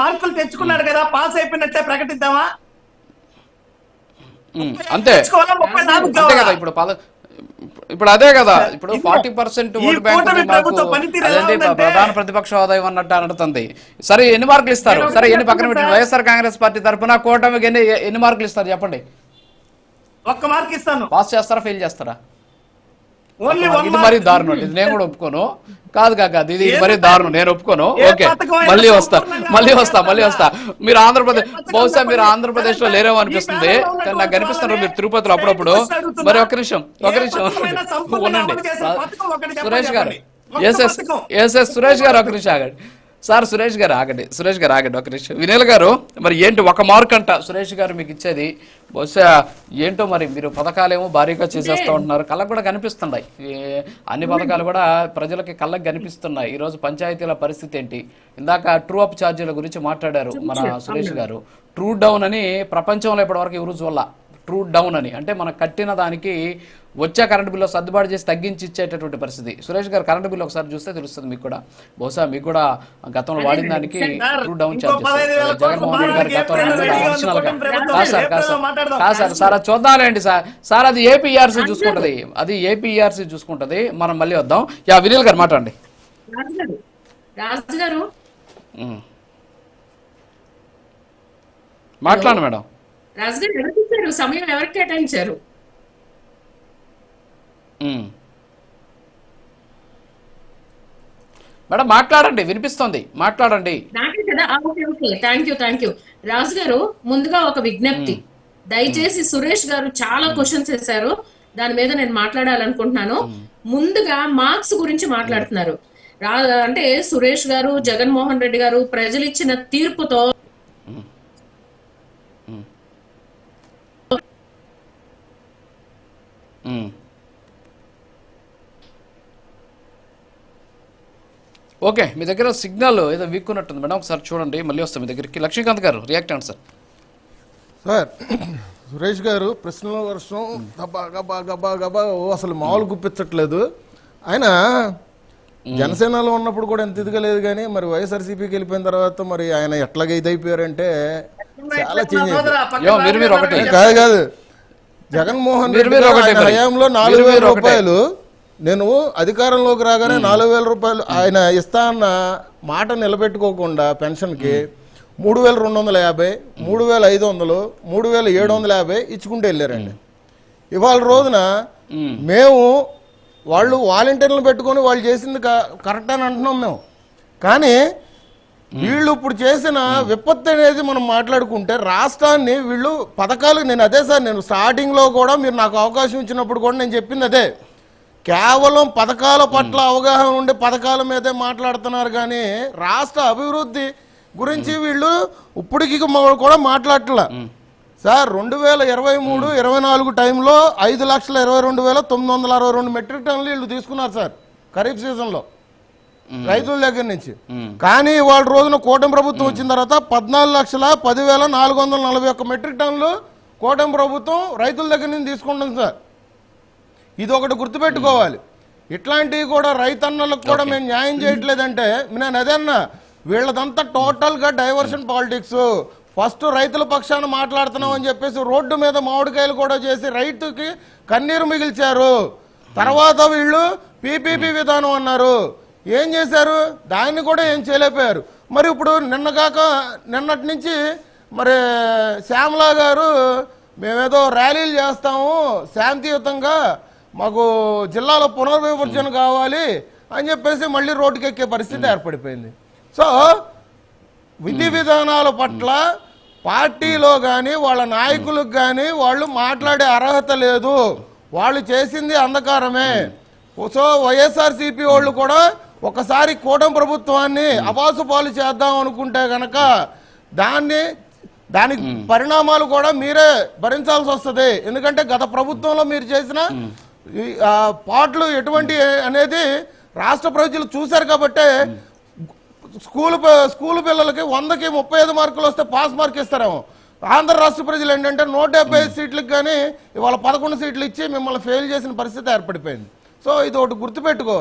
మార్కులు తెచ్చుకున్నాడు కదా పాస్ అయిపోయినట్టే ప్రకటిద్దామా? అంతే? కదా ఇప్పుడు ఇప్పుడు అదే కదా ఇప్పుడు ఫార్టీ పర్సెంట్ ఓటు బ్యాంక్ ప్రధాన ప్రతిపక్ష హోదా ఇవ్వన్నట్టు అనడుతుంది. సరే ఎన్ని మార్కులు ఇస్తారు? సరే ఎన్ని పక్కన పెట్టండి. చెప్తున్నా. వైఎస్ఆర్ కాంగ్రెస్ పార్టీ తరఫున కూటమికి ఎన్ని ఎన్ని మార్కులు ఇస్తారు? చెప్పండి. ఒక్క మార్క్ ఇస్తాను. పాస్ చేస్తారా ఫెయిల్ చేస్తారా? ఇది మరీ దారుణం. ఇది నేను కూడా ఒప్పుకోను. కాదు కాక ఇది మరీ దారుణం. నేను ఒప్పుకోను. ఓకే. మళ్ళీ వస్తా. మళ్ళీ వస్తా మళ్ళీ వస్తా. మీరు ఆంధ్రప్రదేశ్ బహుశా మీరు. ఆంధ్రప్రదేశ్లో. లేరేమో అనిపిస్తుంది. కానీ నాకు కనిపిస్తున్నారు మీరు తిరుపతిలో అప్పుడప్పుడు. మరి ఒక నిమిషం ఒక నిమిషం. ఉండండి. సురేష్ గారు. ఒక్క ఎస్ఎస్ పథకం. ఎస్ఎస్ సురేష్ గారు ఒక నిమిషం ఆగండి. సార్ సురేష్ గారు ఆగండి. సురేష్ గారు ఆగండి ఒక నిమిషం. వినీల్ గారు మరి ఏంటి ఒక మార్క్ అంట? సురేష్ గారు మీకు ఇచ్చేది. బహుశా ఏంటో మరి మీరు పథకాలేమో భారీగా చేసేస్తా ఉంటున్నారు కళ్ళకు కూడా కనిపిస్తున్నాయి. ఈ అన్ని పథకాలు కూడా ప్రజలకి కళ్ళకి కనిపిస్తున్నాయి. ఈ రోజు పంచాయతీల పరిస్థితి ఏంటి? ఇందాక ట్రూ అప్ ఛార్జీల గురించి మాట్లాడారు మన సురేష్ గారు. ట్రూ డౌన్ అని ప్రపంచంలో ఇప్పటివరకు ఎవరు చూడాల. ట్రూ డౌన్ అని. అంటే మనం కట్టిన దానికి వచ్చే కరెంట్ బిల్లు సర్దుబాటు చేసి తగ్గించి ఇచ్చేటటువంటి పరిస్థితి. సురేష్ గారు కరెంట్ బిల్లు ఒకసారి చూస్తే తెలుస్తుంది మీకు కూడా. బహుశా మీకు కూడా గతంలో వాడిన దానికి true down charges Jaganmohan Reddy garu గతంలో కాదు. Sir sir. మాట్లాడదాం. కాదు సార్ సార్ అది చూద్దాంలేండి సార్. సార్ అది ఏపీఆర్సీ చూసుకుంటది. అది ఏపీఆర్సీ చూసుకుంటది. మనం మళ్ళీ వద్దాం. యా వినీల్ గారు మాట్లాడండి. మాట్లాడండి మేడం. రాజుగారు ఇచ్చారు సమయం ఎవరికి కేటాయించారు. మేడం మాట్లాడండి వినిపిస్తోంది. మాట్లాడండి. Thank you thank you Raju గారు ముందుగా ఒక విజ్ఞప్తి. దయచేసి సురేష్ గారు చాలా క్వశ్చన్స్ వేశారు. దాని మీద నేను మాట్లాడాలనుకుంటున్నాను. ముందుగా మార్క్స్ గురించి మాట్లాడుతున్నారు. అంటే సురేష్ గారు జగన్మోహన్ రెడ్డి గారు ప్రజలు ఇచ్చిన తీర్పుతో ఓకే మీ దగ్గర సిగ్నల్ ఏదో వీక్ ఉన్నట్టుంది. మేడం ఒకసారి చూడండి. మళ్ళీ వస్తాం మీ దగ్గరికి. లక్ష్మీకాంత్ గారు రియాక్ట్ అవ్వండి సార్. సార్ సురేష్ గారు ప్రశ్నల వర్షం గబా గబా గబా గబా అసలు మామూలు గుప్పించట్లేదు. ఆయన జనసేనలో ఉన్నప్పుడు కూడా ఎంత ఇదిగా లేదు కానీ మరి వైఎస్ఆర్సీపీకి వెళ్ళిపోయిన తర్వాత మరి ఆయన ఎట్లాగా ఇదైపోయారంటే చాలా చేంజ్ అయిపోయారు కాదు కాదు జగన్మోహన్ మీరు రెడ్డి. హయాంలో నాలుగు వేల. రూపాయలు నేను అధికారంలోకి రాగానే నాలుగు వేల రూపాయలు ఆయన ఇస్తా అన్న మాట నిలబెట్టుకోకుండా పెన్షన్కి మూడు వేల రెండు వందల యాభై మూడు వేల ఐదు వందలు మూడు వేల ఏడు వందల యాభై ఇచ్చుకుంటూ వెళ్ళారండి. ఇవాళ రోజున మేము. వాళ్ళు వాలంటీర్లు పెట్టుకొని వాళ్ళు చేసింది క- కరెక్ట్ అని అంటున్నాం మేము. కానీ వీళ్ళు ఇప్పుడు చేసిన విపత్తు అనేది మనం మాట్లాడుకుంటే రాష్ట్రాన్ని వీళ్ళు పథకాలు నేను అదే సార్ నేను స్టార్టింగ్లో కూడా మీరు నాకు అవకాశం ఇచ్చినప్పుడు కూడా నేను చెప్పింది అదే. కేవలం పథకాల పట్ల అవగాహన ఉండే పథకాల మీదే మాట్లాడుతున్నారు కానీ రాష్ట్ర అభివృద్ధి గురించి వీళ్ళు ఇప్పటికి కూడా మాట్లాడట్లా. సార్ రెండు వేల ఇరవై మూడు ఇరవై నాలుగు టైంలో ఐదు లక్షల ఇరవై రెండు వేల తొమ్మిది వందల అరవై రెండు మెట్రిక్ టన్నులు వీళ్ళు తీసుకున్నారు సార్ ఖరీఫ్ సీజన్లో. రైతుల దగ్గర నుంచి. కానీ వాళ్ళ రోజున కూటమి ప్రభుత్వం వచ్చిన తర్వాత పద్నాలుగు లక్షల పదివేల నాలుగు వందల నలభై ఒక్క మెట్రిక్ టన్నులు కూటమి ప్రభుత్వం రైతుల దగ్గర నుంచి తీసుకుంటుంది సార్. ఇది ఒకటి గుర్తుపెట్టుకోవాలి. ఇట్లాంటివి కూడా రైతన్నలకు కూడా మేము న్యాయం చేయట్లేదంటే నేను అదే అన్నా వీళ్ళదంతా టోటల్గా డైవర్షన్ పాలిటిక్స్. ఫస్ట్ రైతుల పక్షాన మాట్లాడుతున్నాం అని చెప్పేసి రోడ్డు మీద మామిడికాయలు కూడా చేసి రైతుకి కన్నీరు మిగిల్చారు. తర్వాత వీళ్ళు పీపీపీ విధానం అన్నారు. ఏం చేశారు? దాన్ని కూడా ఏం చేయలేకపోయారు. మరి ఇప్పుడు నిన్నగాక నిన్నటి నుంచి మరి శ్యామలా గారు మేమేదో ర్యాలీలు చేస్తాము శాంతియుతంగా మాకు జిల్లాలో పునర్విభజన కావాలి అని చెప్పేసి మళ్ళీ రోడ్డుకి ఎక్కే పరిస్థితి ఏర్పడిపోయింది. సో విధి విధానాల పట్ల పార్టీలో కానీ వాళ్ళ నాయకులకు కానీ వాళ్ళు మాట్లాడే అర్హత లేదు. వాళ్ళు చేసింది అంధకారమే. సో వైఎస్ఆర్సీపీ వాళ్ళు కూడా ఒకసారి కూటమి ప్రభుత్వాన్ని అబాసు పాలు చేద్దాం అనుకుంటే గనక దాన్ని దానికి పరిణామాలు కూడా మీరే భరించాల్సి వస్తుంది. ఎందుకంటే గత ప్రభుత్వంలో మీరు చేసిన పాటలు ఎటువంటి అనేది రాష్ట్ర ప్రజలు చూశారు కాబట్టి స్కూల్ స్కూల్ పిల్లలకి వందకి ముప్పై ఐదు మార్కులు వస్తే పాస్ మార్క్ ఇస్తారేమో. ఆంధ్ర రాష్ట్ర ప్రజలు ఏంటంటే నూట డెబ్బై ఐదు సీట్లకు కానీ ఇవాళ పదకొండు సీట్లు ఇచ్చి మిమ్మల్ని ఫెయిల్ చేసిన పరిస్థితి ఏర్పడిపోయింది. సో ఇది ఒకటి గుర్తుపెట్టుకోవాలి.